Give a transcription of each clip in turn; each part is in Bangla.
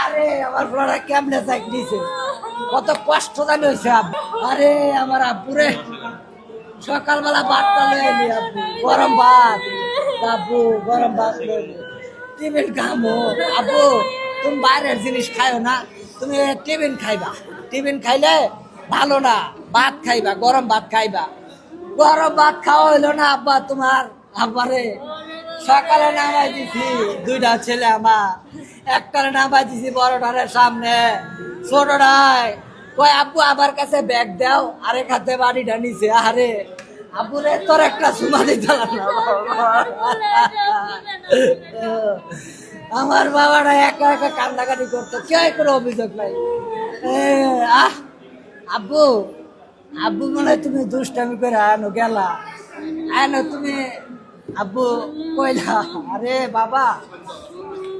আরে, আমার পোলাটা কেমনে চাক দিছে কত কষ্ট জানি হয়েছে আরে, আমার আব্বুরে সকালবেলা ভাতটা লয়ে এলি আব্বু। গরম ভাত। আব্বু, গরম ভাত লয়ে টিফিন খামো আব্বু, তুমি বাইরের জিনিস খাইও না, তুমি টিফিন খাইবা। টিফিন খাইলে ভালো না, ভাত খাইবা, গরম ভাত খাইবা। গরম ভাত খাওয়া হইল না আব্বা তোমার। আব্বারে সকালে নামাই দিছি, দুইটা ছেলে আমার। একটারে নামাই দিছি বড়টারের সামনে। ছোট ছোটটায়, কয়, আব্বু, আমার কাছে ব্যাগ দাও, আরেক হাতে বাড়িটা নিছে। আরে, আব্বুরে, তোর একটা সুমা দিতে আমার বাবাটা একা একা কান্দাকাটি করতো কে কোনো অভিযোগ নাই। আহ, আব্বু আব্বু মনে তুমি দুষ্টামি করে আনো, গেলা। আনো, তুমি আব্বু কইলা, আরে বাবা,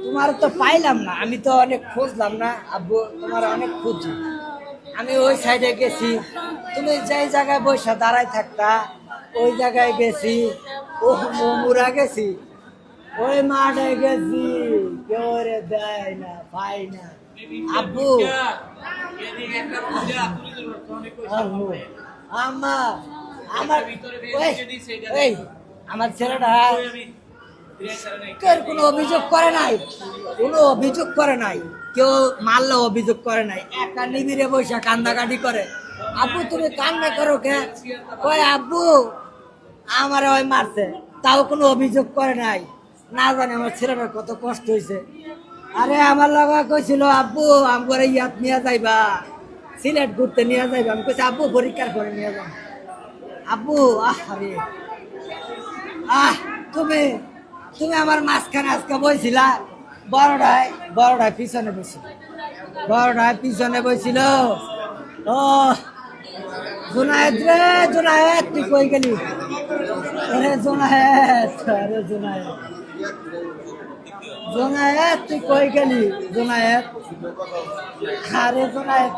তোমার তো পাইলাম না, আমি তো অনেক খুঁজলাম না, আব্বু, তোমার অনেক খুঁজি। আমি ওই সাইডে গেছি, তুমি যেই জায়গায় বসে দাঁড়ায় থাকতা, ওই জায়গায় গেছি ও মুরা গেছি। ওই মাঠে গেছি কেউ রে দেয় না পাই না। আব্বু আমার আমার আমার ছেলেটা কেউ কোনো অভিযোগ করে নাই, কোনো অভিযোগ করে নাই, কেউ মারলে অভিযোগ করে নাই একা নিবিড়ে বসে কান্দাকাটি করে। আব্বু, তুমি কান্না করো কে? কই আব্বু, আমার ওই মারছে, তাও কোনো অভিযোগ করে নাই। না জানি আমার ছেলেটার কত কষ্ট হয়েছে আরে আমার লগা কইছিল, আব্বু আমার ইয়াত নিয়ে যাইবা, সিলেট ঘুরতে নিয়ে যাইবা। আমি কইছি, আব্বু, পরীক্ষার করে নিয়ে যাব আব্বু আহ আহ, তুমি তুমি আমার মাঝখানে আজকে বইছিলা। বড়টায় বড়টায় পিছনে বসে বড়টায় পিছনে বইছিল। ও জোনায়েত রে জোনায়েত তুই কই গেলি? আরে জোনায়েত আরে জোনায়েত জোনায়েত তুই কই গেলি? জোনায়েত আরে জোনায়েত